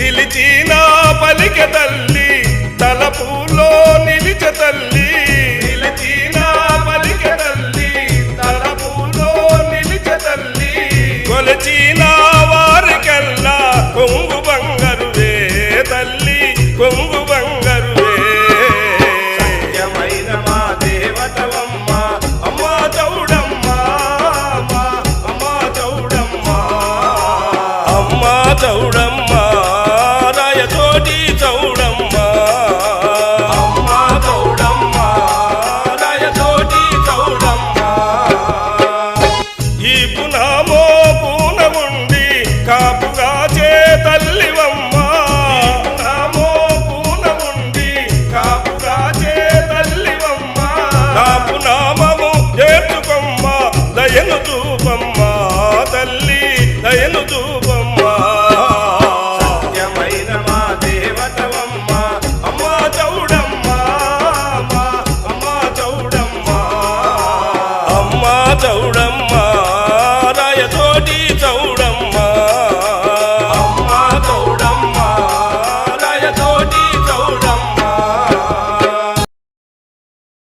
పిలిచిన పలిక తల్లి తలపులో నిలిచ తల్లి. పిలిచిన పలిక తల్లి తలపులో నిలిచ తల్లి. కొలచిన వారికల్లా కొంగు బంగారువే తల్లి కొంగు పునామో పూనముండి కాపుగా తల్లివమ్మ పునామో పూనముండి కాపుగా తల్లివమ్మ నా పునామము చేర్చుకొమ్మ దయను చూపమ్మ. తల్లి దయను చూపమ్మ. సత్యమైన మా దేవతవమ్మ అమ్మా చౌడమ్మ. చౌడమ్మ. చౌడమ్మ.